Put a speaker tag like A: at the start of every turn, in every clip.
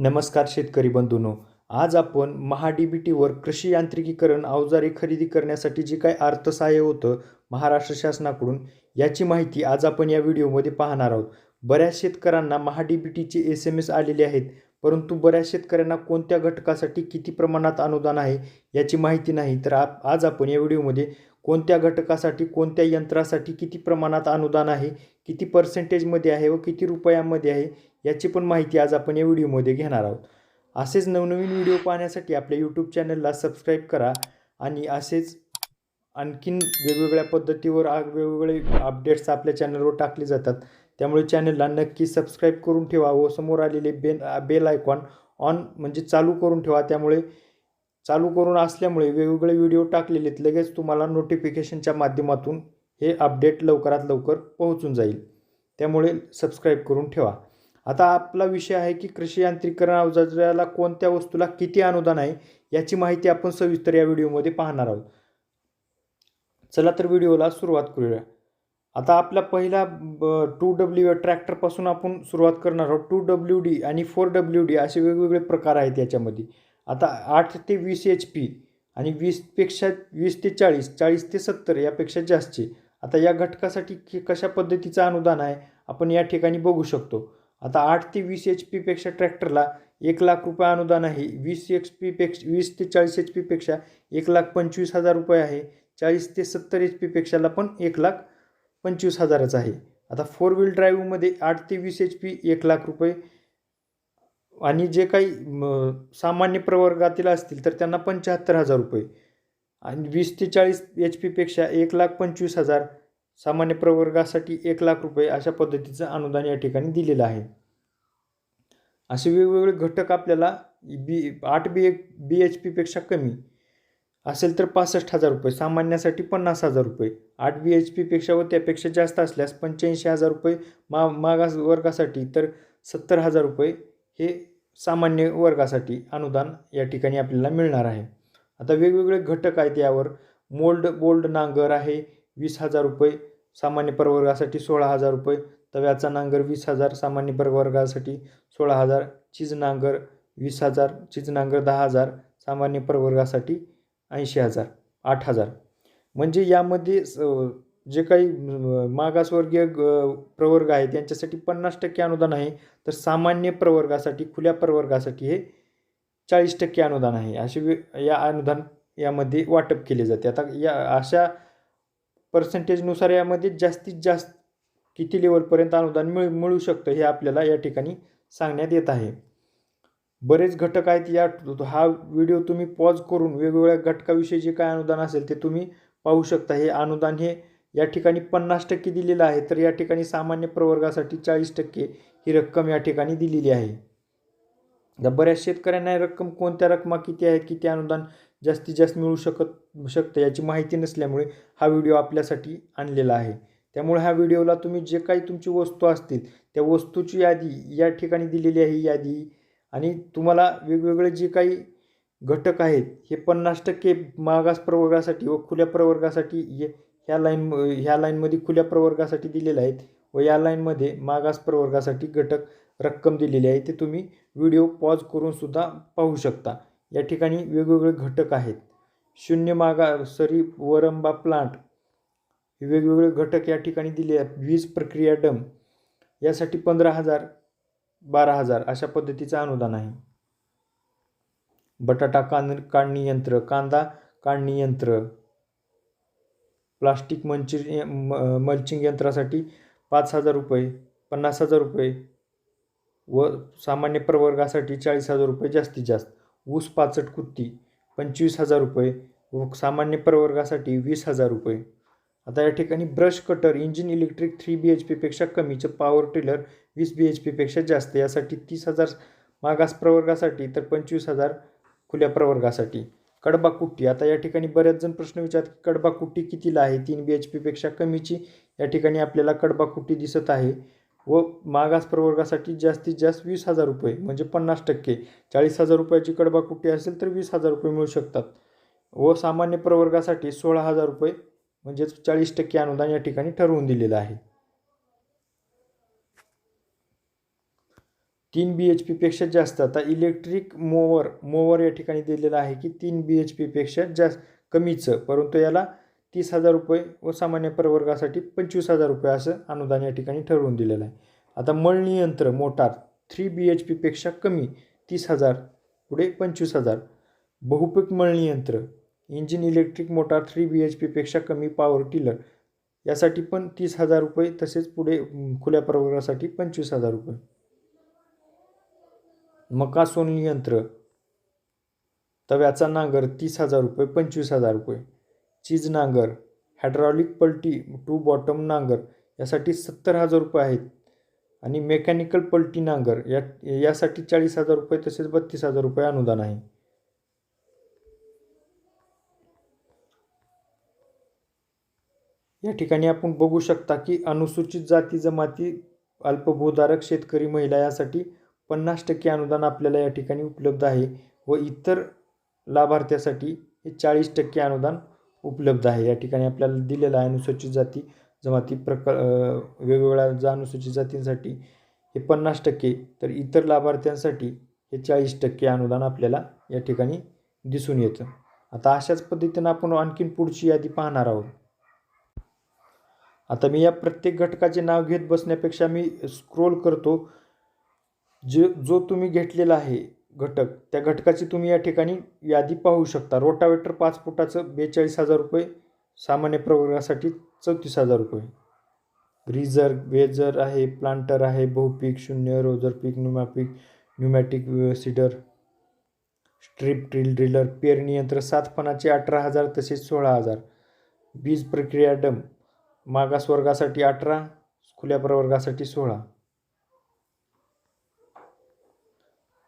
A: नमस्कार शेतकरी बंधूनो. आज आपण महाडी बी टीवर कृषी यांत्रिकीकरण अवजारे खरेदी करण्यासाठी जे काही अर्थसहाय्य होतं महाराष्ट्र शासनाकडून याची माहिती आज आपण या व्हिडिओमध्ये पाहणार आहोत. बऱ्याच शेतकऱ्यांना महाडीबीटीचे बी टीचे एस एम एस आलेले आहेत परंतु बऱ्याच शेतकऱ्यांना कोणत्या घटकासाठी किती प्रमाणात अनुदान आहे याची माहिती नाही. तर आप आज आपण या व्हिडिओमध्ये कोणत्या घटकासाठी कोणत्या यंत्रासाठी किती प्रमाणात अनुदान आहे किती पर्सेंटेजमध्ये आहे व किती रुपयामध्ये आहे याची पण माहिती आज आपण या व्हिडिओमध्ये घेणार आहोत. असेच नवनवीन व्हिडिओ पाहण्यासाठी आपल्या यूट्यूब चॅनलला सबस्क्राईब करा आणि असेच आणखीन वेगवेगळ्या पद्धतीवर वेगवेगळे अपडेट्स आपल्या चॅनलवर टाकले जातात. त्यामुळे चॅनलला नक्की सबस्क्राईब करून ठेवा व समोर आलेले बेल बेल आयकॉन ऑन म्हणजे चालू करून ठेवा. त्यामुळे चालू करून असल्यामुळे वेगवेगळे व्हिडिओ टाकलेले लगेच तुम्हाला नोटिफिकेशनच्या माध्यमातून हे अपडेट लवकरात लवकर पोहोचून जाईल. त्यामुळे सबस्क्राईब करून ठेवा. आता आपला विषय आहे की कृषी यांत्रिकरण अवजाराला कोणत्या वस्तूला किती अनुदान आहे याची माहिती आपण सविस्तर या व्हिडिओमध्ये पाहणार आहोत. चला तर व्हिडिओला सुरुवात करूया. आता आपला पहिला टू डब्ल्यू ट्रॅक्टरपासून आपण सुरुवात करणार आहोत. टू डब्ल्यू डी आणि फोर डब्ल्यू डी असे वेगवेगळे प्रकार आहेत याच्यामध्ये. आता आठ ते वीस एच पी आणि वीसपेक्षा वीस ते चाळीस चाळीस ते सत्तर यापेक्षा जास्तचे आता या घटकासाठी कशा पद्धतीचं अनुदान आहे आपण या ठिकाणी बघू शकतो. आता आठ ते वीस एच पीपेक्षा ट्रॅक्टरला एक लाख रुपये अनुदान आहे. वीस एच पीपेक्षा वीस ते चाळीस एच पीपेक्षा एक लाख पंचवीस हजार रुपये आहे. चाळीस ते सत्तर एच पीपेक्षाला पण एक लाख पंचवीस हजारच आहे. आता फोर व्हील ड्राईव्हमध्ये आठ ते वीस एच पी एक लाख रुपये आणि जे काही म, सामान्य प्रवर्गातील असतील तर त्यांना पंच्याहत्तर हजार रुपये. आणि वीस ते चाळीस एच पीपेक्षा एक लाख पंचवीस हजार सामान्य प्रवर्गासाठी एक लाख रुपये अशा पद्धतीचं अनुदान या ठिकाणी दिलेलं आहे. असे वेगवेगळे घटक आपल्याला बी आठ बी एक बी एच पीपेक्षा कमी असेल तर पासष्ट हजार रुपये सामान्यासाठी पन्नास हजार रुपये. आठ बी एच पीपेक्षा व त्यापेक्षा जास्त असल्यास पंच्याऐंशी हजार रुपये मा मागास वर्गासाठी तर सत्तर हजार रुपये हे सामान्य वर्गासाठी अनुदान या ठिकाणी आपल्याला मिळणार आहे. आता वेगवेगळे घटक आहेत यावर. मोल्ड बोल्ड नांगर आहे वीस हजार रुपये. सामान्य प्रवर्गासाठी सोळा हजार रुपये. तव्याचा नांगर वीस हजार सामान्य प्रवर्गासाठी सोळा हजार. चीज नांगर वीस हजार चीज नांगर दहा हजार सामान्य प्रवर्गासाठी ऐंशी हजार आठ हजार. म्हणजे यामध्ये स- जे काही मागासवर्गीय ग- प्रवर्ग आहेत त्यांच्यासाठी पन्नास टक्के अनुदान आहे. तर सामान्य प्रवर्गासाठी खुल्या प्रवर्गासाठी हे चाळीस टक्के अनुदान आहे. असे वे या अनुदान यामध्ये वाटप केले जाते. आता या अशा पर्सेंटेजनुसार यामध्ये जास्तीत जास्त किती लेवलपर्यंत अनुदान मिळ मिळू शकतं हे आपल्याला या ठिकाणी सांगण्यात येत आहे. बरेच घटक आहेत या हा व्हिडिओ तुम्ही पॉज करून वेगवेगळ्या घटकाविषयी जे काय अनुदान असेल ते तुम्ही पाहू शकता. हे अनुदान हे या ठिकाणी पन्नास टक्के दिलेलं आहे तर या ठिकाणी सामान्य प्रवर्गासाठी चाळीस टक्के ही रक्कम या ठिकाणी दिलेली आहे. बऱ्याच शेतकऱ्यांना रक्कम कोणत्या रकमा किती आहेत किती अनुदान जास्तीत जास्त मिळू शकत शकतं याची माहिती नसल्यामुळे हा व्हिडिओ आपल्यासाठी आणलेला आहे. त्यामुळे ह्या व्हिडिओला तुम्ही जे काही तुमची वस्तू असतील त्या वस्तूची यादी या ठिकाणी दिलेली आहे यादी. आणि तुम्हाला वेगवेगळे जे काही घटक आहेत हे पन्नास टक्के मागास प्रवर्गासाठी व खुल्या प्रवर्गासाठी ये ह्या लाईन ह्या लाईनमध्ये खुल्या प्रवर्गासाठी दिलेले आहेत व या लाईनमध्ये मागास प्रवर्गासाठी घटक रक्कम दिलेली आहे ते तुम्ही व्हिडिओ पॉज करूनसुद्धा पाहू शकता. या ठिकाणी वेगवेगळे घटक आहेत. शून्य मागा सरी वरंबा प्लांट वेगवेगळे घटक या ठिकाणी दिले आहेत. वीज प्रक्रिया डम. यासाठी पंधरा हजार बारा हजार अशा पद्धतीचं अनुदान आहे. बटाटा कान काढणी यंत्र कांदा काढणी यंत्र. प्लास्टिक मंची म- मल्चिंग यंत्रासाठी पाच हजार रुपये पन्नास हजार रुपये व सामान्य प्रवर्गासाठी चाळीस हजार रुपये जास्तीत जास्त. ऊस पाचट कुत्ती पंचवीस हजार रुपये. व सामान्य प्रवर्गासाठी वीस हजार रुपये. आता या ठिकाणी brush cutter engine electric three B H पीपेक्षा कमीचं पॉवर टिलर वीस बी एच पीपेक्षा जास्त यासाठी तीस हजार मागास प्रवर्गासाठी तर पंचवीस हजार खुल्या प्रवर्गासाठी. कडबा कुट्टी आता या ठिकाणी बऱ्याच जण प्रश्न विचारत की कडबा कुट्टी कितीला आहे? तीन बी एच पीपेक्षा कमीची या ठिकाणी आपल्याला कडबा कुट्टी दिसत आहे. व मागास प्रवर्गासाठी जास्तीत जास्त वीस हजार रुपये म्हणजे पन्नास टक्के. चाळीस हजार रुपयाची कडबाकुटी असेल तर वीस हजार रुपये मिळू शकतात. व सामान्य प्रवर्गासाठी सोळा हजार रुपये म्हणजेच चाळीस टक्के अनुदान या ठिकाणी ठरवून दिलेलं आहे. तीन बी एच पीपेक्षा जास्त. आता इलेक्ट्रिक मोवर मोवर या ठिकाणी दिलेलं आहे की तीन बी एच पीपेक्षा जास्त कमीचं. परंतु याला तीस हजार रुपये व सामान्य प्रवर्गासाठी पंचवीस हजार रुपये असं अनुदान या ठिकाणी ठरवून दिलेलं आहे. आता मळणी यंत्र मोटार थ्री बी एच पीपेक्षा कमी तीस हजार पुढे पंचवीस हजार. बहुपिक मळणी यंत्र engine electric motor three B H पीपेक्षा कमी पॉवर टिलर यासाठी पण तीस हजार रुपये तसेच पुढे खुल्या प्रवर्गासाठी पंचवीस हजार रुपये. मका सोनली यंत्र तव्याचा नांगर तीस हजार रुपये पंचवीस हजार रुपये. चीज नांगर हायड्रॉलिक पलटी टू बॉटम नांगर यासाठी सत्तर हजार रुपये आहेत. आणि मेकॅनिकल पलटी नांगर या यासाठी चाळीस हजार रुपये तसेच बत्तीस हजार रुपये अनुदान आहे. या ठिकाणी आपण बघू शकता की अनुसूचित जाती जमाती अल्पभूधारक शेतकरी महिला यासाठी पन्नास टक्के अनुदान आपल्याला या ठिकाणी उपलब्ध आहे व इतर लाभार्थ्यासाठी हे चाळीस टक्के अनुदान उपलब्ध आहे. या ठिकाणी आपल्याला दिलेलं आहे अनुसूचित जाती जमाती प्रक वेगवेगळ्या जा अनुसूचित जातींसाठी हे पन्नास टक्के तर इतर लाभार्थ्यांसाठी हे चाळीस टक्के अनुदान आपल्याला या ठिकाणी दिसून येतं. आता अशाच पद्धतीनं आपण आणखीन पुढची यादी पाहणार आहोत. आता मी या प्रत्येक घटकाचे नाव घेत बसण्यापेक्षा मी स्क्रोल करतो. जे जो तुम्ही घेतलेला आहे घटक. त्या घटकाची तुम्ही या ठिकाणी यादी पाहू शकता. रोटावेटर पाच फुटाचं बेचाळीस हजार रुपये सामान्य प्रवर्गासाठी चौतीस हजार रुपये. ग्रीझर वेजर आहे प्लांटर आहे बहुपीक शून्य रोजर पीक न्युमॅपिक pneumatic seeder strip drill driller पेरणी यंत्र सात फणाचे अठरा हजार तसेच सोळा हजार. बीज प्रक्रिया डम मागास वर्गासाठी अठरा खुल्या प्रवर्गासाठी सोळा.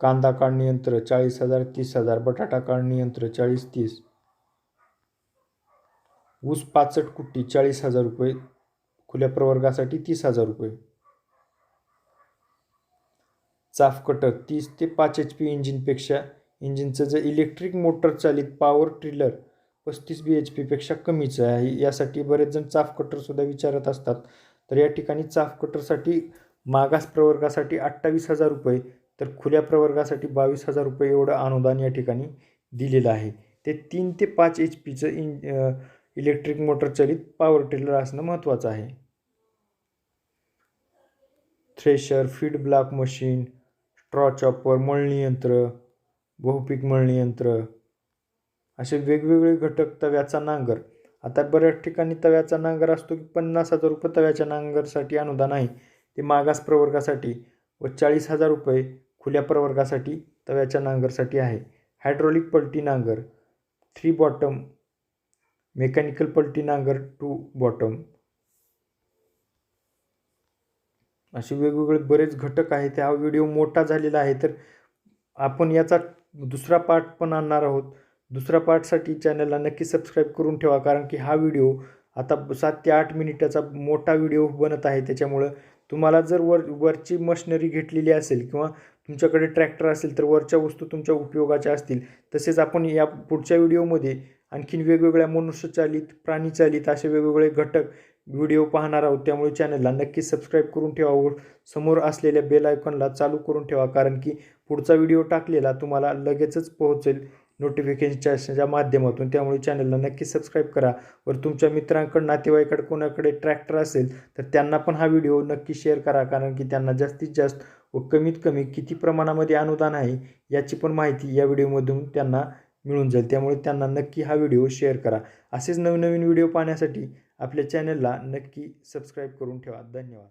A: कांदा काढणी यंत्र चाळीस हजार तीस हजार बटाटा काढणी यंत्र चाळीस तीस. ऊस पाचट कुट्टी चाळीस हजार रुपये. खुल्या प्रवर्गासाठी तीस हजार रुपये. चाफ कटर तीस ते पाच एच पी इंजिनपेक्षा इंजिनचं जे इलेक्ट्रिक मोटर चालित पॉवर ट्रिलर पस्तीस बी एच पीपेक्षा कमीचं आहे. यासाठी बरेच जण चाफ कटरसुद्धा विचारत असतात. तर या ठिकाणी चाफ कटरसाठी मागास प्रवर्गासाठी अठ्ठावीस हजार रुपये तर खुल्या प्रवर्गासाठी बावीस हजार रुपये एवढं अनुदान या ठिकाणी दिलेलं आहे. ते तीन ते पाच एच पीचं इन इलेक्ट्रिक मोटर चलित पॉवर टिलर असणं महत्त्वाचं आहे. Thresher feed block machine straw chopper मळणी यंत्र बहुपीक मळणी यंत्र असे वेगवेगळे घटक तव्याचा नांगर. आता बऱ्याच ठिकाणी तव्याचा नांगर असतो की पन्नास हजार रुपये तव्याच्या नांगरसाठी अनुदान आहे. ते मागास प्रवर्गासाठी व चाळीस हजार रुपये खुल्या प्रवर्गासाठी तव्याच्या नांगरसाठी आहे. हायड्रॉलिक पलटी नांगर थ्री बॉटम मेकॅनिकल पलटी नांगर टू बॉटम असे वेगवेगळे बरेच घटक आहेत. हा व्हिडिओ मोठा झालेला आहे. तर आपण याचा दुसरा पार्ट पण आणणार आहोत. दुसऱ्या पार्टसाठी चॅनलला नक्की सबस्क्राईब करून ठेवा. कारण की हा व्हिडिओ आता सात ते आठ मिनिटाचा मोठा व्हिडिओ बनत आहे. त्याच्यामुळं तुम्हाला जर वर वरची मशिनरी घेतलेली असेल किंवा तुमच्याकडे ट्रॅक्टर असेल तर वरच्या वस्तू तुमच्या उपयोगाच्या असतील तसेच आपण या पुढच्या व्हिडिओमध्ये आणखीन वेगवेगळ्या मनुष्यचालित प्राणीचालित असे वेगवेगळे घटक व्हिडिओ पाहणार आहोत. त्यामुळे चॅनलला नक्की सबस्क्राईब करून ठेवा व समोर असलेल्या बेल आयकॉनला चालू करून ठेवा कारण की पुढचा व्हिडिओ टाकलेला तुम्हाला लगेचच पोहोचेल नोटिफिकेशनच्या माध्यमातून. त्यामुळे चॅनलला नक्की सबस्क्राईब करा वर तुमच्या मित्रांकडे नातेवाईकडे कोणाकडे ट्रॅक्टर असेल तर त्यांना पण हा व्हिडिओ नक्की शेअर करा कारण की त्यांना जास्तीत जास्त व कमीत कमी किती प्रमाणामध्ये अनुदान आहे याची पण माहिती या व्हिडिओमधून त्यांना मिळून जाईल. त्यामुळे त्यांना नक्की हा व्हिडिओ शेअर करा. असेच नवनवीन व्हिडिओ पाहण्यासाठी आपल्या चॅनलला नक्की सबस्क्राईब करून ठेवा. धन्यवाद.